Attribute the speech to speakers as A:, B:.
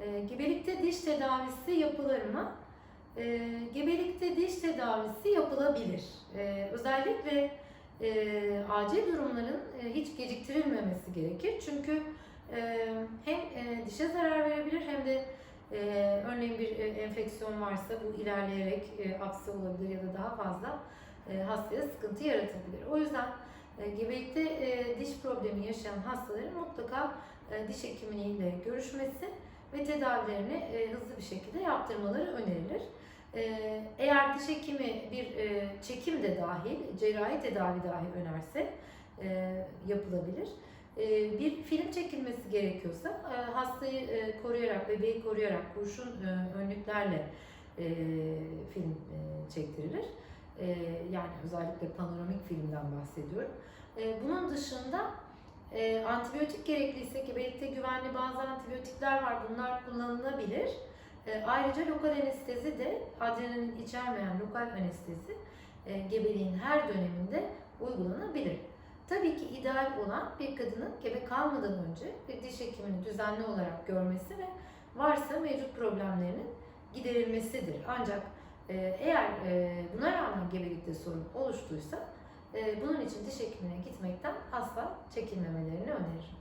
A: E, gebelikte diş tedavisi yapılır mı? E, gebelikte diş tedavisi yapılabilir. E, özellikle e, acil durumların e, hiç geciktirilmemesi gerekir. Çünkü e, hem e, dişe zarar verebilir hem de e, örneğin bir e, enfeksiyon varsa bu ilerleyerek e, apse olabilir ya da daha fazla e, hastaya sıkıntı yaratabilir. O yüzden e, gebelikte e, diş problemi yaşayan hastaların mutlaka e, diş hekimiyle görüşmesi ve tedavilerini e, hızlı bir şekilde yaptırmaları önerilir. E, eğer diş hekimi bir e, çekim de dahil, cerrahi tedavi dahi önerse e, yapılabilir. E, bir film çekilmesi gerekiyorsa e, hastayı e, koruyarak, bebeği koruyarak kurşun e, önlüklerle e, film e, çektirilir. E, yani özellikle panoramik filmden bahsediyorum. E, bunun dışında e, antibiyotik gerekliyse gebelikte güvenli bazı antibiyotikler var. Bunlar kullanılabilir. E, ayrıca lokal anestezi de adrenalin içermeyen lokal anestezi e, gebeliğin her döneminde uygulanabilir. Tabii ki ideal olan bir kadının gebe kalmadan önce bir diş hekimini düzenli olarak görmesi ve varsa mevcut problemlerinin giderilmesidir. Ancak e, eğer e, buna rağmen gebelikte sorun oluştuysa bunun için diş hekimine gitmekten asla çekinmemelerini öneririm.